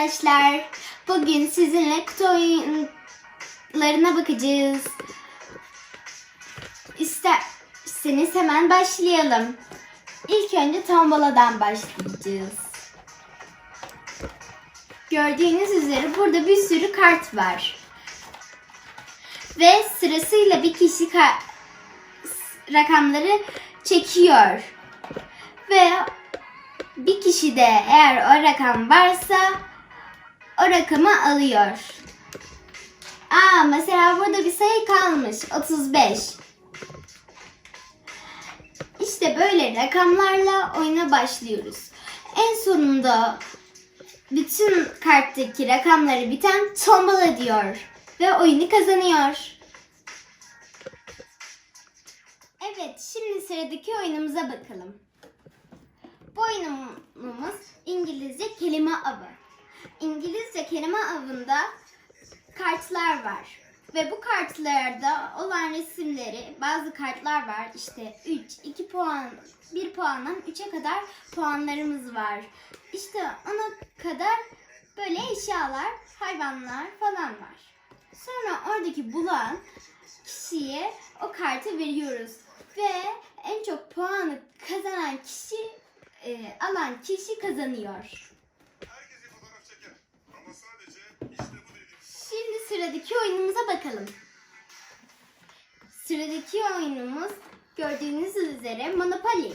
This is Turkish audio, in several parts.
Arkadaşlar bugün sizinle kutu oyunlarına bakacağız. İsterseniz hemen başlayalım. İlk önce tombaladan başlayacağız. Gördüğünüz üzere burada bir sürü kart var. Ve sırasıyla bir kişi ka- rakamları çekiyor. Ve bir kişi de eğer o rakam varsa o rakamı alıyor. Aa mesela burada bir sayı kalmış. 35. İşte böyle rakamlarla oyuna başlıyoruz. En sonunda bütün karttaki rakamları biten tombala diyor. Ve oyunu kazanıyor. Evet şimdi sıradaki oyunumuza bakalım. Bu oyunumuz İngilizce kelime avı. İngilizce kelime avında kartlar var. Ve bu kartlarda olan resimleri bazı kartlar var. İşte 3, 2 puan, 1 puandan 3'e kadar puanlarımız var. İşte ona kadar böyle eşyalar, hayvanlar falan var. Sonra oradaki bulan kişiye o kartı veriyoruz. Ve en çok puanı kazanan kişi e, alan kişi kazanıyor. Herkes bir fotoğraf çeker. Ama sadece işte bu dediğim Şimdi sıradaki oyunumuza bakalım. Sıradaki oyunumuz gördüğünüz üzere Monopoly.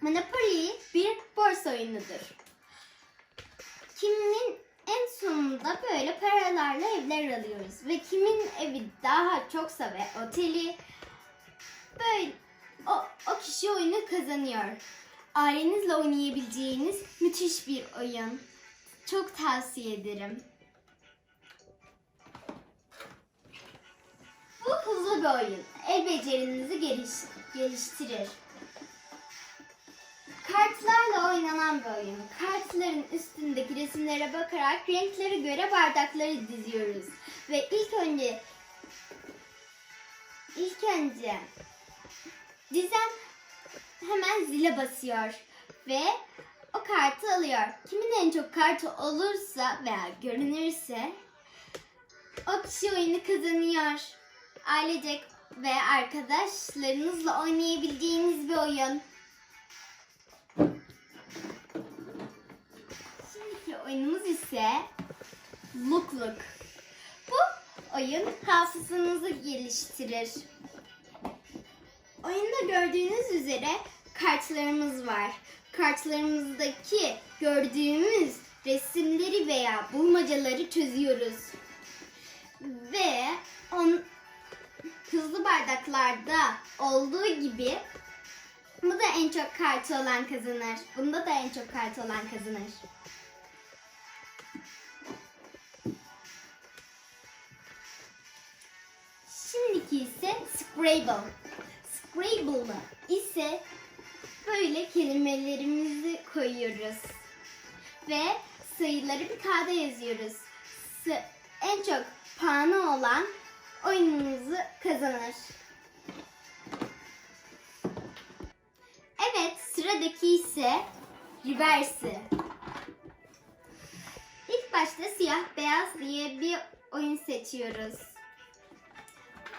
Monopoly bir borsa oyunudur. Kimin en sonunda böyle paralarla evler alıyoruz ve kimin evi daha çoksa ve oteli böyle o, o kişi oyunu kazanıyor. Ailenizle oynayabileceğiniz müthiş bir oyun. Çok tavsiye ederim. Bir oyun. El becerinizi geliş, geliştirir. Kartlarla oynanan bir oyun. Kartların üstündeki resimlere bakarak renklere göre bardakları diziyoruz. Ve ilk önce ilk önce dizen hemen zile basıyor ve o kartı alıyor. Kimin en çok kartı olursa veya görünürse o kişi oyunu kazanıyor. Ailecek ve arkadaşlarınızla oynayabileceğiniz bir oyun. Şimdiki oyunumuz ise Look. Bu oyun hafızanızı geliştirir. Oyunda gördüğünüz üzere kartlarımız var. Kartlarımızdaki gördüğümüz resimleri veya bulmacaları çözüyoruz. Bardaklarda olduğu gibi bu da en çok kartı olan kazanır. Bunda da en çok kartı olan kazanır. Şimdiki ise Scrabble. Scrabble'da ise böyle kelimelerimizi koyuyoruz. Ve sayıları bir kağıda yazıyoruz. En çok puanı olan oyunumuzu kazanır. Evet sıradaki ise Reverse. İlk başta siyah beyaz diye bir oyun seçiyoruz.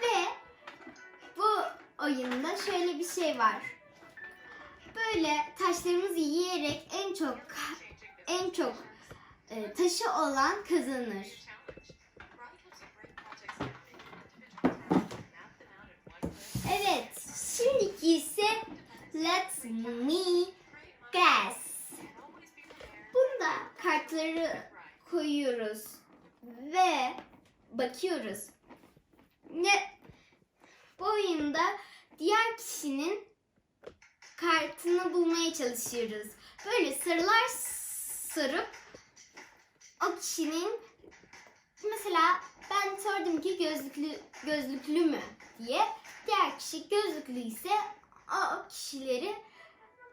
Ve bu oyunda şöyle bir şey var. Böyle taşlarımızı yiyerek en çok en çok e, taşı olan kazanır. Evet, şimdiki ise Let Me Guess. Bunda kartları koyuyoruz ve bakıyoruz. Ne bu oyunda diğer kişinin kartını bulmaya çalışıyoruz. Böyle sarılar sarıp o kişinin mesela ben sordum ki gözlüklü gözlüklü mü diye diğer kişi gözlüklü ise o, kişileri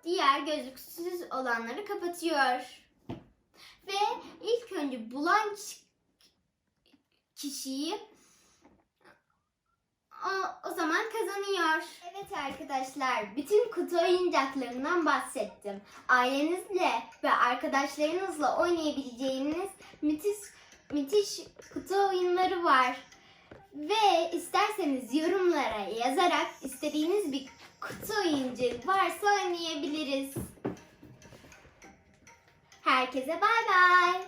diğer gözlüksüz olanları kapatıyor. Ve ilk önce bulan kişi- kişiyi o, o zaman kazanıyor. Evet arkadaşlar, bütün kutu oyuncaklarından bahsettim. Ailenizle ve arkadaşlarınızla oynayabileceğiniz müthiş müthiş kutu oyunları var. Ve isterseniz yorumlara yazarak istediğiniz bir kutu oyuncağı varsa oynayabiliriz. Herkese bay bay.